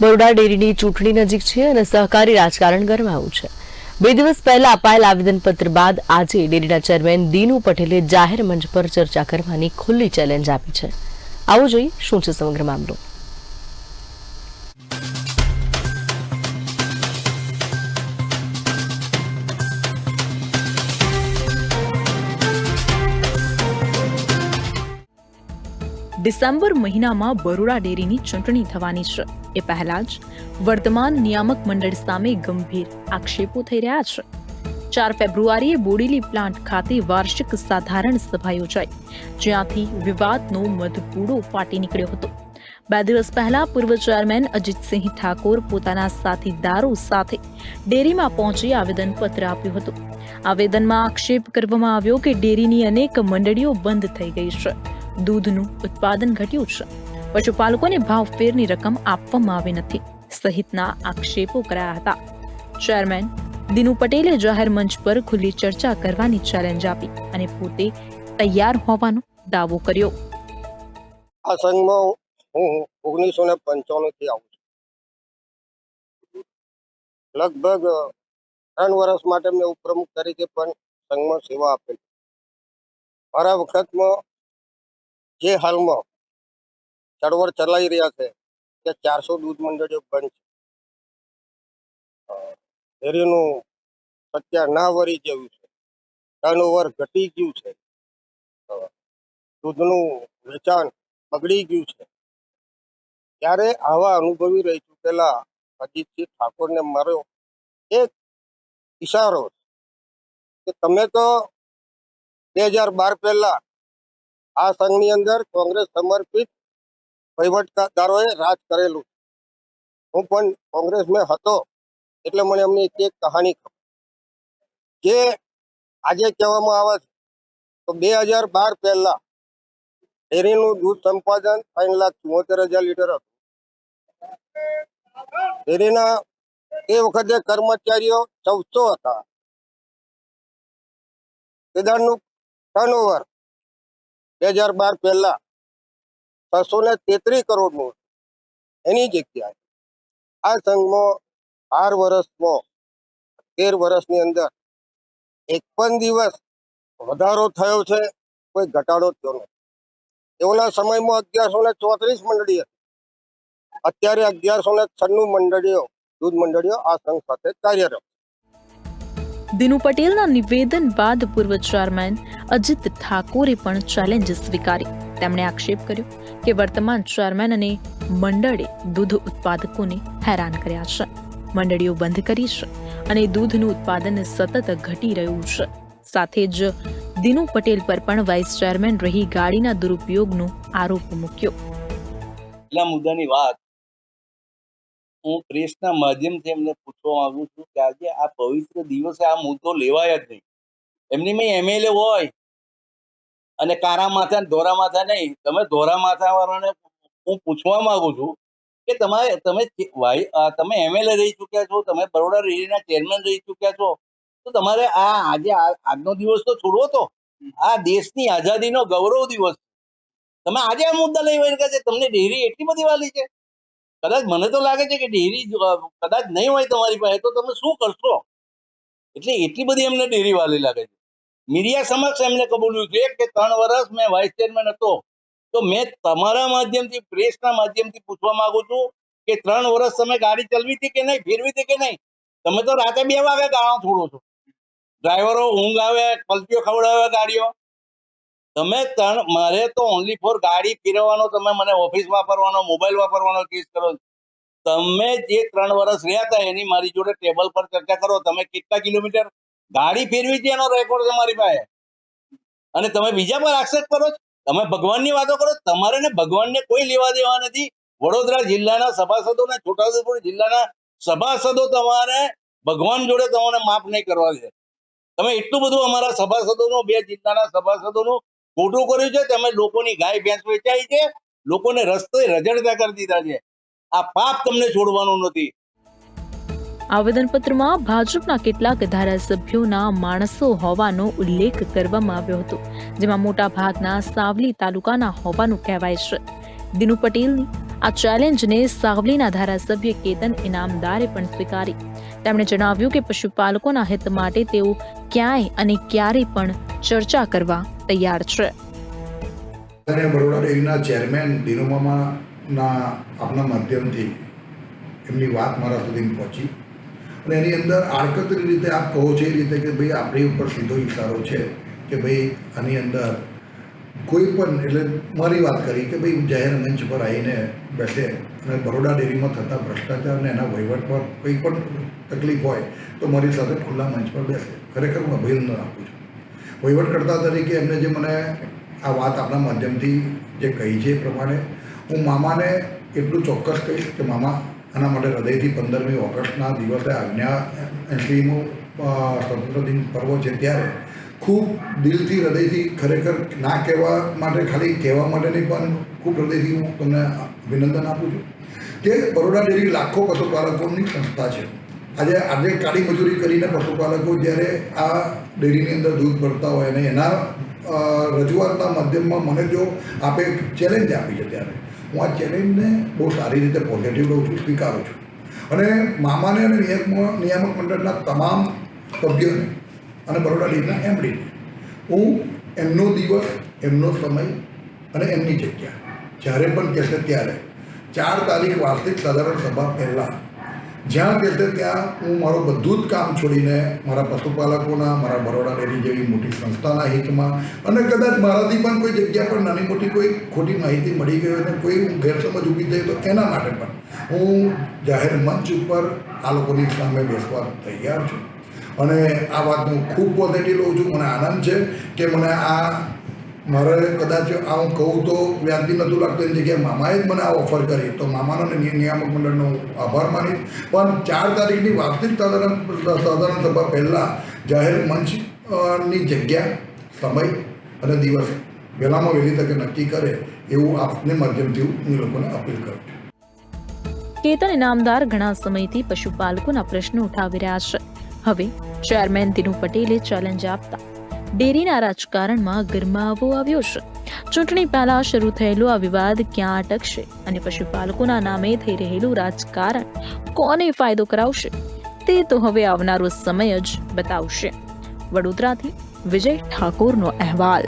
બરોડા ડેરીની ચૂંટણી નજીક છે અને સહકારી રાજકારણ ગરમાયું છે. બે દિવસ પહેલા અપાયેલ આવેદનપત્ર બાદ આજે ડેરીના ચેરમેન દીનુ પટેલે જાહેર મંચ પર ચર્ચા કરવાની ખુલ્લી ચેલેન્જ આપી છે. આવો જોઈએ શું છે સમગ્ર મામલો. ડિસેમ્બર મહિનામાં બરોડા ડેરીની ચૂંટણી થવાની છે. એ પહેલા જ વર્તમાન નિયામક મંડળ સામે ગંભીર આક્ષેપો થઈ રહ્યા છે. ચાર ફેબ્રુઆરીએ બોડેલી પ્લાન્ટ ખાતે વાર્ષિક સાધારણ સભા યોજાઈ, જ્યાંથી વિવાદનો મધપૂડો ફાટી નીકળ્યો હતો. બે દિવસ પહેલા પૂર્વ ચેરમેન અજીતસિંહ ઠાકોર પોતાના સાથીદારો સાથે ડેરીમાં પહોંચી આવેદનપત્ર આપ્યું હતું. આવેદનમાં આક્ષેપ કરવામાં આવ્યો કે ડેરીની અનેક મંડળીઓ બંધ થઈ ગઈ છે. દૂધનું ઉત્પાદન ઘટ્યું છે. પશુપાલકોને ભાવફેરની રકમ આપવામાં આવી નથી. સહિતના આક્ષેપો કરાયા હતા. ચેરમેન દિનુ પટેલે જાહેર મંચ પર ખુલ્લી ચર્ચા કરવાની ચેલેન્જ આપી અને પોતે તૈયાર હોવાનો દાવો કર્યો. આ સંઘમાં હું ઓગણીસો ને પંચાણું થી આવું છું. લગભગ ત્રણ વર્ષ માટે મેં ઉપપ્રમુખ તરીકે પણ સંઘમાં સેવા આપેલી. મારા વખતમાં જે હાલમાં ચળવળ ચલાવી રહ્યા છે કે ચારસો દૂધ મંડળીઓ બંધ છે. ડેરીનું સત્યા ના વરી જેવું છે. ટર્નઓવર ઘટી ગયું છે. દૂધનું વેચાણ બગડી ગયું છે. ત્યારે આવા અનુભવી રહી ચૂકેલા અજીતસિંહ ઠાકોરને મારો એક ઇશારો કે તમે તો બે હજાર બાર પહેલા આ સંઘની અંદર કોંગ્રેસ સમર્પિત વહીવટદારોએ રાજ કરેલું. હું પણ કોંગ્રેસ મેં હતો એટલે મને એમની એક એક કહાની ખબર. જે આજે કહેવામાં આવે છે તો બે હજાર બાર પહેલા ડેરીનું દૂધ સંપાદન ત્રણ લાખ ચુમ્મોતેર હજાર લીટર હતું. ડેરીના એ વખતે કર્મચારીઓ ચૌદસો હતા. કેદારનું ટર્નઓવર બે હજાર બાર પહેલા છસો ને તેત્રીસ કરોડનું. એની જગ્યાએ આ સંઘમાં બાર વર્ષમાં, તેર વર્ષની અંદર એક પણ દિવસ વધારો થયો છે, કોઈ ઘટાડો થયો નથી એઓના સમયમાં અગિયારસો ને ચોત્રીસ મંડળી હતી અત્યારે અગિયારસો ને છન્નું મંડળીઓ દૂધ મંડળીઓ આ સંઘ સાથે કાર્યરત દિનુ પટેલના નિવેદન બાદ પૂર્વ ચેરમેન અજીત ઠાકોરે પણ ચેલેન્જ સ્વીકારી. તેમણે આક્ષેપ કર્યો કે વર્તમાન ચેરમેન અને મંડળે દૂધ ઉત્પાદકોને હેરાન કર્યા છે. મંડળીઓ બંધ કરી છે અને દૂધનું ઉત્પાદન સતત ઘટી રહ્યું છે. સાથે જ દિનુ પટેલ પર પણ વાઇસ ચેરમેન રહી ગાડીના દુરુપયોગનો આરોપ મૂક્યો. મુદ્દાની વાત હું પ્રેસના માધ્યમથી એમને પૂછવા માંગુ છું કે આજે આ પવિત્ર દિવસે આ મુદ્દો લેવાય જ નહીં. એમની મેં એમએલએ હોય અને કારા માથા ધોરા માથા નહીં, તમે ધોરા માથા વાળાને હું પૂછવા માંગુ છું કે તમારે, તમે તમે એમએલએ રહી ચૂક્યા છો, તમે બરોડા રેલીના ચેરમેન રહી ચૂક્યા છો, તો તમારે આ આજે આજનો દિવસ તો છોડવો તો. આ દેશની આઝાદીનો ગૌરવ દિવસ તમે આજે આ મુદ્દા લઈ વળ્યા છે, તમને ડેરી એટલી બધી વાલી છે? કદાચ મને તો લાગે છે કે ડેરી કદાચ નહીં હોય તમારી પાસે, તો તમે શું કરશો? એટલે એટલી બધી એમને ડેરી વાલી લાગે છે. મીડિયા સમક્ષ એમને કબૂલ્યું છે કે ત્રણ વર્ષ મેં વાઇસ ચેરમેન હતો. તો મેં તમારા માધ્યમથી પ્રેસના માધ્યમથી પૂછવા માંગુ છું કે ત્રણ વર્ષ તમે ગાડી ચલવી હતી કે નહીં, ફેરવી હતી કે નહીં? તમે તો રાતે બે વાગે ગાળો છોડો છો. ડ્રાઈવરો ઊંઘ આવે, પલટીઓ ખવડાવે ગાડીઓ. તમે ત્રણ મારે તો ઓનલી ફોર ગાડી ફેરવવાનો, તમે મને ઓફિસ વાપરવાનો મોબાઈલ વાપરવાનો કેસ કરો. તમે જે ત્રણ વર્ષ રહ્યા હતા, એની મારી જોડે ટેબલ પર ચર્ચા કરો. તમે કેટલા કિલોમીટર ગાડી ફેરવી છે એનો રેકોર્ડ છે મારી પાસે? અને તમે બીજા પર આક્ષેપ કરો છો? તમે ભગવાનની વાતો કરો તમારે ને ભગવાનને કોઈ લેવા દેવા નથી. વડોદરા જિલ્લાના સભાસદો ને છોટાઉદેપુર જિલ્લાના સભાસદો તમારે ભગવાન જોડે તમને માફ નહીં કરવા દે તમે એટલું બધું અમારા સભાસદોનું, બે જિલ્લાના સભાસદોનું ખોટું કર્યું છે, તમે લોકોની ગાય, ભેંસ વેચાઈ છે, લોકોને રસ્તે રજડતા કરી દીધા છે. આ પાપ તમને છોડવાનું નથી. આવેદનપત્રમાં ભાજપના કેટલાક ધારાસભ્યોના માણસો હોવાનો ઉલ્લેખ કરવામાં આવ્યો હતો, જેમાં મોટા ભાગના સાવલી તાલુકાના હોવાનું કહેવાય છે. દિનુ પટેલની આ ચેલેન્જને સાવલીના ધારાસભ્ય કેતન ઇનામદારે પણ સ્વીકારી. તેમણે જણાવ્યું કે પશુપાલકોના હિત માટે તેઓ ક્યાંય અને ક્યારે પણ ચર્ચા કરવા તૈયાર છે. બરોડા ડેરીના ચેરમેન દિનોમામાના આપના માધ્યમથી એમની વાત મારા સુધી પહોંચી. અને એની અંદર આડકતરી રીતે આપ કહો છો એ રીતે કે ભાઈ આપણી ઉપર સીધો ઇશારો છે કે ભાઈ આની અંદર કોઈ પણ, એટલે મારી વાત કરી કે ભાઈ જાહેર મંચ પર આવીને બેસે અને બરોડા ડેરીમાં થતા ભ્રષ્ટાચાર અને એના વહીવટ પર કંઈ પણ તકલીફ હોય તો મારી સાથે ખુલ્લા મંચ પર બેસે. ખરેખર હું અભિનંદન આપું છું. વહીવટકર્તા તરીકે એમને જે મને આ વાત આપણા માધ્યમથી જે કહી છે એ પ્રમાણે હું મામાને એટલું ચોક્કસ કહીશ કે મામા આના માટે હૃદયથી પંદરમી ઓગસ્ટના દિવસે આજ્ઞા એંશીમું સ્વતંત્ર દિન પર્વ છે ત્યારે ખૂબ દિલથી, હૃદયથી ખરેખર ના કહેવા માટે, ખાલી કહેવા માટે નહીં, પણ ખૂબ હૃદયથી હું તમને અભિનંદન આપું છું કે બરોડા ડેરી લાખો પશુપાલકોની સંસ્થા છે. આજે આજે કાળી મજૂરી કરીને પશુપાલકો જ્યારે આ ડેરીની અંદર દૂધ ભરતા હોય અને એના રજૂઆતના માધ્યમમાં મને જો આપે ચેલેન્જ આપી છે ત્યારે. હું આ ચેલેન્જને બહુ સારી રીતે પોઝિટિવ લઉં છું, સ્વીકારું છું. અને મામાને અને નિયામક નિયામક મંડળના તમામ સભ્યોને અને બરોડા ડેરીના એમડીને, હું એમનો દિવસ, એમનો સમય અને એમની જગ્યા જ્યારે પણ કહેશે ત્યારે ચાર તારીખ વાર્ષિક સાધારણ સભા પહેલાં જ્યાં કહેતે ત્યાં હું મારું બધું જ કામ છોડીને મારા પશુપાલકોના, મારા બરોડા ડેરી જેવી મોટી સંસ્થાના હિતમાં અને કદાચ મારાથી પણ કોઈ જગ્યા પર નાની મોટી કોઈ ખોટી માહિતી મળી ગઈ હોય અને કોઈ ગેરસમજ ઊભી થઈ તો એના માટે પણ હું જાહેર મંચ ઉપર આ લોકોની સામે બેસવા તૈયાર છું. અને આ વાત હું ખૂબ પોઝિટિવ લઉં છું. મને આનંદ છે કે મને આ મારે કદાચ આ હું કહું તો વ્યાજબી નહોતું લાગતું એની જગ્યાએ મામાએ જ મને આ ઓફર કરી. તો મામાનો નિયામક મંડળનો આભાર માનીશ પણ ચાર તારીખની વાર્ષિક સાધારણ સભા પહેલાં જાહેર મંચની જગ્યા, સમય અને દિવસ વહેલામાં વહેલી તકે નક્કી કરે એવું આપને માધ્યમથી હું લોકોને અપીલ કરું છું. કેતન ઇનામદાર ઘણા સમયથી પશુપાલકોના પ્રશ્નો ઉઠાવી રહ્યા છે. હવે ચેરમેન દિનુ પટેલે ચેલેન્જ આપતા ડેરીના રાજકારણમાં ગરમાવો આવ્યો છે. ચૂંટણી પહેલા શરૂ થયેલો આ વિવાદ ક્યાં અટકશે? અને પશુપાલકોના નામે થઈ રહેલું રાજકારણ કોને ફાયદો કરાવશે? તે તો હવે આવનારો સમય જ બતાવશે. વડોદરાથી વિજય ઠાકોરનો અહેવાલ.